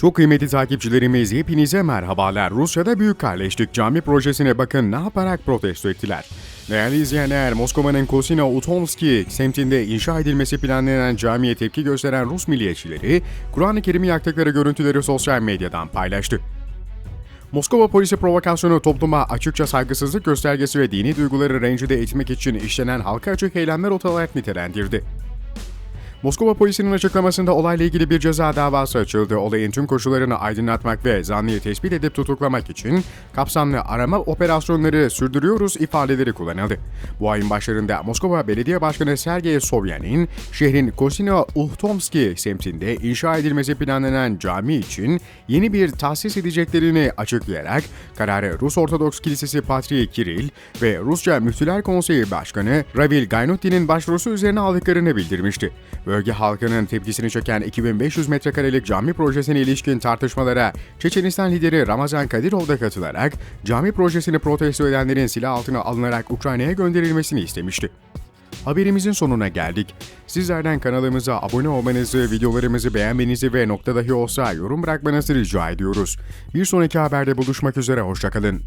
Çok kıymetli takipçilerimiz hepinize merhabalar. Rusya'da Büyük Kardeşlik Cami projesine bakın ne yaparak protesto ettiler. Değerli izleyenler, Moskova'nın Kosina Utomski semtinde inşa edilmesi planlanan camiye tepki gösteren Rus milliyetçileri, Kur'an-ı Kerim'i yaktıkları görüntüleri sosyal medyadan paylaştı. Moskova polisi provokasyonu topluma açıkça saygısızlık göstergesi ve dini duyguları rencide etmek için işlenen halka açık eylemler olarak nitelendirdi. Moskova polisinin açıklamasında olayla ilgili bir ceza davası açıldı. Olayın tüm koşullarını aydınlatmak ve zanlıyı tespit edip tutuklamak için kapsamlı arama operasyonları sürdürüyoruz ifadeleri kullanıldı. Bu ayın başlarında Moskova Belediye Başkanı Sergey Sobyanin, şehrin Kosino Uhtomski semtinde inşa edilmesi planlanan cami için yeni bir tahsis edeceklerini açıklayarak kararı Rus Ortodoks Kilisesi Patriği Kiril ve Rusça Müftüler Konseyi Başkanı Ravil Gaynutti'nin başvurusu üzerine aldıklarını bildirmişti. Bölge halkının tepkisini çeken 2500 metrekarelik cami projesine ilişkin tartışmalara Çeçenistan lideri Ramazan Kadyrov da katılarak cami projesini protesto edenlerin silah altına alınarak Ukrayna'ya gönderilmesini istemişti. Haberimizin sonuna geldik. Sizlerden kanalımıza abone olmanızı, videolarımızı beğenmenizi ve nokta dahi olsa yorum bırakmanızı rica ediyoruz. Bir sonraki haberde buluşmak üzere, hoşçakalın.